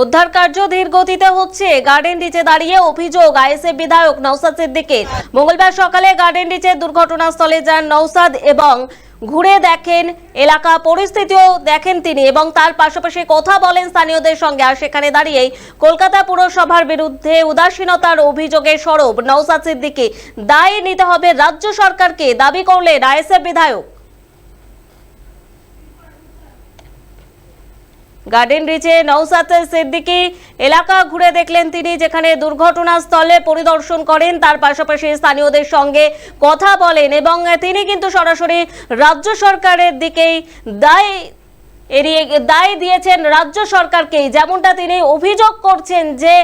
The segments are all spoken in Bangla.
উদ্ধার কার্য ধীর গতিতে হচ্ছে। গার্ডেন নিচে দাঁড়িয়ে অভিযোগ, আইএসএফ বিধায়ক নৌসাদ সিদ্দিকের। মঙ্গলবার সকালে গার্ডেন নিচে দুর্ঘটনাস্থলে যান নৌসাদ এবং ঘুরে দেখেন এলাকা পরিস্থিতিও দেখেন তিনি এবং তার পাশাপাশি কথা বলেন স্থানীয়দের সঙ্গে। আর সেখানে দাঁড়িয়েই কলকাতা পুরসভার বিরুদ্ধে উদাসীনতার অভিযোগে সরব নৌসাদ সিদ্দিকি। দায় নিতে হবে রাজ্য সরকারকে। দাবি করলেন আইএসএফ বিধায়ক। গার্ডেন রিচে নৌসাতে সিদ্দিকি এলাকা ঘুরে দেখলেন তিনি, যেখানে দুর্ঘটনাস্থলে পরিদর্শন করেন। তার পাশাপাশি স্থানীয়দের সঙ্গে কথা বলেন এবং তিনি কিন্তু সরাসরি রাজ্য সরকারের দিকেই দায় এড়িয়ে, দায় দিয়েছেন রাজ্য সরকারকেই। যেমনটা তিনি অভিযোগ করছেন যে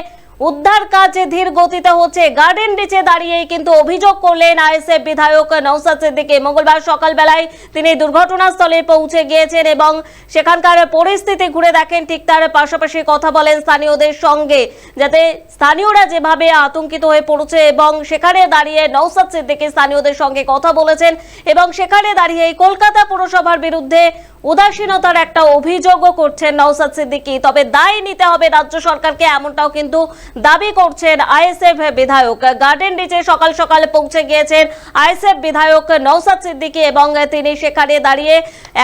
উদ্ধার কাজ ধীর গতিতে হচ্ছে। গার্ডেন রিচে দাঁড়িয়েই কিন্তু অভিযোগ করলেন আইএসএফ বিধায়ক নৌসাদ সিদ্দিকী। মঙ্গলবার সকালবেলায় তিনি দুর্ঘটনাস্থলে পৌঁছে গিয়েছেন এবং সেখানকার পরিস্থিতি ঘুরে দেখেন। ঠিক তার পাশাপাশি কথা বলেন স্থানীয়দের সঙ্গে, যাতে স্থানীয়রা যেভাবে আতঙ্কিত হয়ে পড়েছে এবং সেখানে দাঁড়িয়ে নৌসাদ সিদ্দিকী স্থানীয়দের সঙ্গে কথা বলেছেন এবং সেখানে দাঁড়িয়ে কলকাতা পুরসভার বিরুদ্ধে উদাসীনতার একটা অভিযোগও করছেন নওসাদ সিদ্দিকী। তবে দায় নিতে হবে রাজ্য সরকারকে, এমনটাও কিন্তু দাবি করছেন আইএসএফ বিধায়ক। গার্ডেন রিচে সকাল সকালে পৌঁছে গিয়েছেন আইএসএফ বিধায়ক নওসাদ সিদ্দিকী এবং তিনি সেখানে দাঁড়িয়ে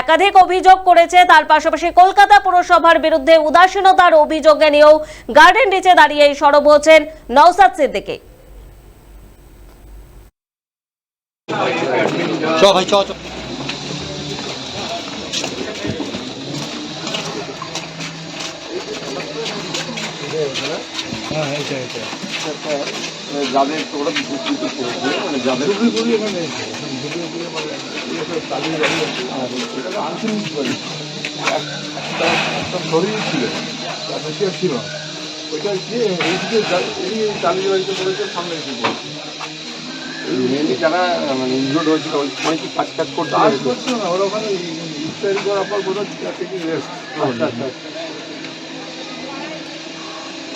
একাধিক অভিযোগ করেছে। তার পাশাপাশি কলকাতা পুরসভার বিরুদ্ধে উদাসীনতার অভিযোগে নিয়েও গার্ডেন রিচে দাঁড়িয়ে সরব হচ্ছেন নওসাদ সিদ্দিকী। চ ভাই চ চ যাদের ওরা বিকৃত করেছে মানে যাদের একটা শরীর ছিল তার বেশি আর ছিল। ওইটা গিয়ে এইদিকে এই চালিয়ে বাড়িতে পড়েছে সামনে এসে পড়েছে মেনলি যারা মানে ইনজুর্ড হয়েছিল ওইখানে কি কাজ কাজ করতে না ওরা ওখানে ইফতারি করার পর বোধহয় থেকে রেস্ট আচ্ছা আচ্ছা আচ্ছা।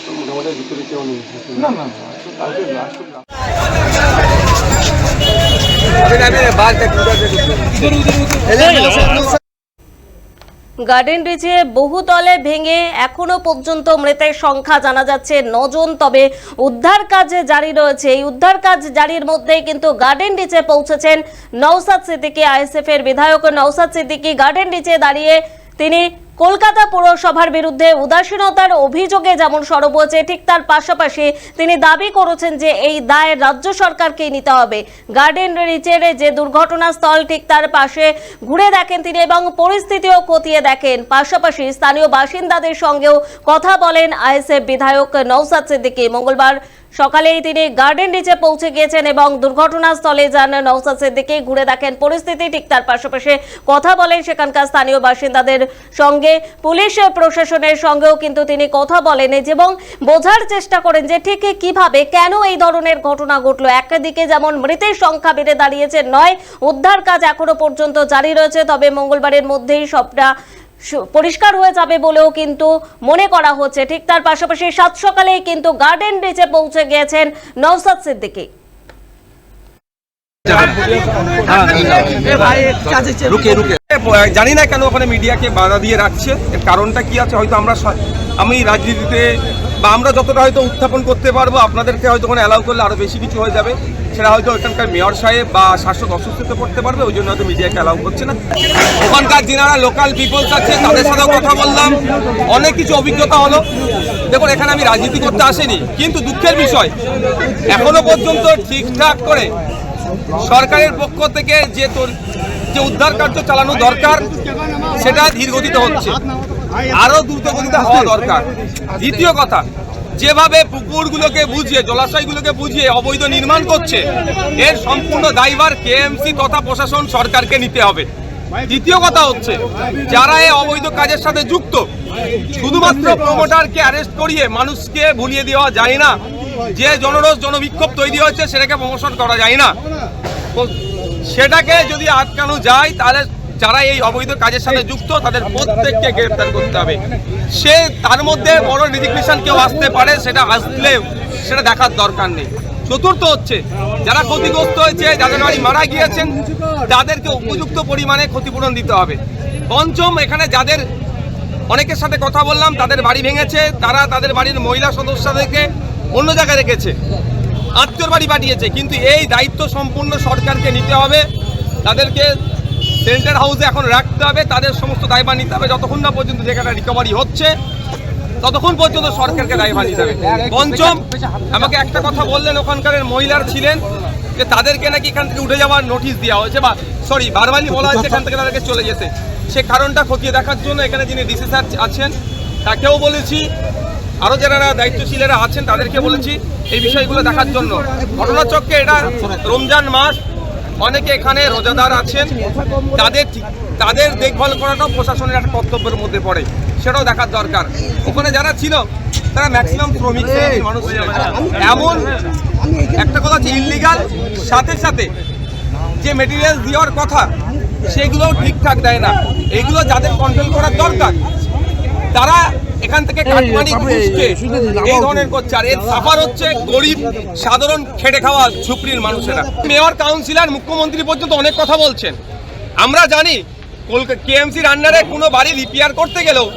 তো মোটামুটি ভিতরে কেউ নেই না না কালকে লাস্ট গার্ডেন রিচে বহুতলে ভেঙে এখনও পর্যন্ত মৃতের সংখ্যা জানা যাচ্ছে নজন, তবে উদ্ধার কাজ জারি রয়েছে। এই উদ্ধার কাজ জারির মধ্যে কিন্তু গার্ডেন রিচে পৌঁছেছেন নওসাদ সিদ্দিকী আইএসএফ এর বিধায়ক নওসাদ সিদ্দিকী। গার্ডেন রিচে দাঁড়িয়ে তিনি কলকাতা পৌরসভার বিরুদ্ধে উদাসীনতার অভিযোগে যেমন সরব হয়েছে, ঠিক তার পাশাপাশি তিনি দাবি করেছেন যে এই দায় রাজ্য সরকারকেই নিতে হবে। গার্ডেন রিচের যে দুর্ঘটনাস্থল, ঠিক তার পাশে ঘুরে দেখেন তিনি এবং পরিস্থিতিও খতিয়ে দেখেন। পাশাপাশি স্থানীয় বাসিন্দাদের সঙ্গেও কথা বলেন আইএসএফ বিধায়ক নৌসাদ সিদ্দিকী। মঙ্গলবার সকালেই তিনি গার্ডেন নিচে পৌঁছে গিয়েছেন এবং দুর্ঘটনাস্থলে যান নৌসাদ সিদ্দিকী। ঘুরে দেখেন পরিস্থিতি, ঠিক তার পাশাপাশি কথা বলেন সেখানকার স্থানীয় বাসিন্দাদের সঙ্গে। পুলিশ প্রশাসনের সঙ্গেও কিন্তু তিনি কথা বলেন এবং বোঝার চেষ্টা করেন যে ঠিক কীভাবে, কেন এই ধরনের ঘটনা ঘটলো। একদিকে যেমন মৃতের সংখ্যা বেড়ে দাঁড়িয়েছে, নয়, উদ্ধার কাজ এখনও পর্যন্ত জারি রয়েছে, তবে মঙ্গলবারের মধ্যেই সবটা পরিষ্কার হয়ে যাবে বলেও কিন্তু মনে করা হচ্ছে। ঠিক তার পাশাপাশি সাত সকালেই কিন্তু গার্ডেন রিচে পৌঁছে গিয়েছেন নওসাদ সিদ্দিকী। রুকে রুকে জানি না কেন ওখানে মিডিয়াকে বাধা দিয়ে রাখছে। এর কারণটা কি আছে? হয়তো আমরা আমি রাজনীতিতে বা আমরা যতটা হয়তো উত্থাপন করতে পারব, আপনাদেরকে হয়তো ওখানে অ্যালাউ করলে আরও বেশি কিছু হয়ে যাবে। সেটা হয়তো ওখানকার মেয়র সাহেব বা শাসক অসুস্থতে পড়তে পারবে, ওই জন্য হয়তো মিডিয়াকে অ্যালাউ করছে না। ওখানকার যিনারা লোকাল পিপলস আছে, তাদের সাথেও কথা বললাম। অনেক কিছু অভিজ্ঞতা হলো। দেখুন, এখানে আমি রাজনীতি করতে আসিনি, কিন্তু দুঃখের বিষয়, এখনও পর্যন্ত ঠিকঠাক করে সরকারের পক্ষ থেকে যে তোর- যে উদ্ধার কার্য চালানো দরকার, সেটা ধীর গতিতে হচ্ছে। আরও দ্রুত গতিতে হওয়া দরকার। দ্বিতীয় কথা যেভাবে পুকুরগুলোকে বুঝিয়ে, জলাশয়গুলোকে বুঝিয়ে অবৈধ নির্মাণ করছে, এর সম্পূর্ণ দায়ভার কেএমসি তথা প্রশাসন সরকারকে নিতে হবে। দ্বিতীয় কথা হচ্ছে, যারা এই অবৈধ কাজের সাথে যুক্ত, শুধুমাত্র প্রমোটারকে অ্যারেস্ট করিয়ে মানুষকে ভুলিয়ে দেওয়া যায় না। যে জনরোষ, জনবিক্ষোভ তৈরি হয়েছে, সেটাকে প্রমোশন করা যায় না। সেটাকে যদি আটকানো যায়, তাহলে যারা এই অবৈধ কাজের সাথে যুক্ত, তাদের প্রত্যেককে গ্রেপ্তার করতে হবে। সে তার মধ্যে বড় রিজিগনেশন কেউ আসতে পারে, সেটা আসলে সেটা দেখার দরকার নেই। চতুর্থ হচ্ছে, যারা ক্ষতিগ্রস্ত হয়েছে, যাদের বাড়ি মারা গিয়েছেন, তাদেরকে উপযুক্ত পরিমাণে ক্ষতিপূরণ দিতে হবে। পঞ্চম, এখানে যাদের অনেকের সাথে কথা বললাম, তাদের বাড়ি ভেঙেছে, তারা তাদের বাড়ির মহিলা সদস্যদেরকে অন্য জায়গায় রেখেছে, আত্মীয়র বাড়ি পাঠিয়েছে, কিন্তু এই দায়িত্ব সম্পূর্ণ সরকারকে নিতে হবে, তাদেরকে সেন্টার হাউসে এখন রাখতে হবে, তাদের সমস্ত দায়ভার নিতে হবে। যতক্ষণ না পর্যন্ত জায়গাটা রিকভারি হচ্ছে, ততক্ষণ পর্যন্ত সরকারকে দায়ভার নিতে হবে। পঞ্চম, আমাকে একটা কথা বললেন ওখানকার মহিলার ছিলেন, যে তাদেরকে নাকি এখান থেকে উঠে যাওয়ার নোটিশ দেওয়া হয়েছে, বা সরি বারবারই বলা হয়েছে এখান থেকে তাদেরকে চলে যেতে। সে কারণটা খতিয়ে দেখার জন্য এখানে যিনি ডিসি স্যার আছেন, তাকেও বলেছি আরও যারা দায়িত্বশীলেরা আছেন, তাদেরকে বলেছি এই বিষয়গুলো দেখার জন্য। ঘটনাচক্রে এটা রমজান মাস অনেকে এখানে রোজাদার আছেন। তাদের তাদের দেখভাল করাটাও প্রশাসনের একটা কর্তব্যের মধ্যে পড়ে। সেটাও দেখার দরকার। ওখানে যারা ছিল, তারা ম্যাক্সিমাম শ্রমিক মানুষ এমন একটা কথা হচ্ছে ইলিগাল সাথে সাথে যে মেটেরিয়াল দেওয়ার কথা, সেগুলোও ঠিকঠাক দেয় না। এগুলো যাদের কন্ট্রোল করার দরকার, তারা এখান থেকে কাটমানি ঘুষকে এই ধরনের করছে। আর এর সাফার হচ্ছে গরিব সাধারণ খেটে খাওয়া ঝুপড়ির মানুষেরা। মেয়র কাউন্সিলর মুখ্যমন্ত্রী পর্যন্ত অনেক কথা বলছেন। আমরা জানি কলকাতা কেএমসির আন্ডারে কোনো বাড়ি রিপেয়ার করতে গেলেও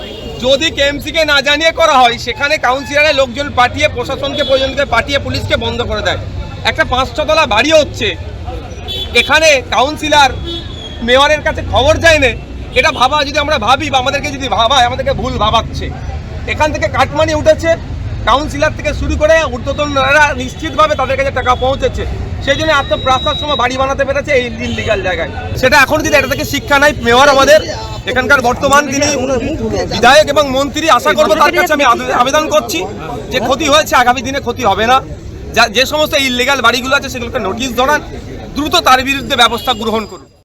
যদি কেএমসিকে না জানিয়ে করা হয় সেখানে কাউন্সিলরের লোকজন পাঠিয়ে প্রশাসনকে প্রয়োজনকে পাঠিয়ে পুলিশকে বন্ধ করে দেয়। একটা পাঁচ ছতলা বাড়ি হচ্ছে। এখানে কাউন্সিলর মেয়রের কাছে খবর যায় না এটা ভাবা, যদি আমরা ভাবি বা আমাদেরকে যদি ভাবায়, আমাদেরকে ভুল ভাবাচ্ছে। এখান থেকে কাটমানি উঠেছে কাউন্সিলর থেকে শুরু করে ঊর্ধ্বতনরা নিশ্চিতভাবে তাদের কাছে টাকা পৌঁছেছে। সেই জন্য আত্মপ্রাস্তার সময় বাড়ি বানাতে পেরেছে এই ইলিগাল জায়গায়। সেটা এখন যদি এটা থেকে শিক্ষা নাই, মেয়র আমাদের। এখানকার বর্তমান তিনি বিধায়ক এবং মন্ত্রী, আশা করব তার কাছে আমি আবেদন করছি যে ক্ষতি হয়েছে, আগামী দিনে ক্ষতি হবে না। যা, যে সমস্ত ইলিগাল বাড়িগুলো আছে, সেগুলোকে নোটিশ ধরান দ্রুত তার বিরুদ্ধে ব্যবস্থা গ্রহণ করুন।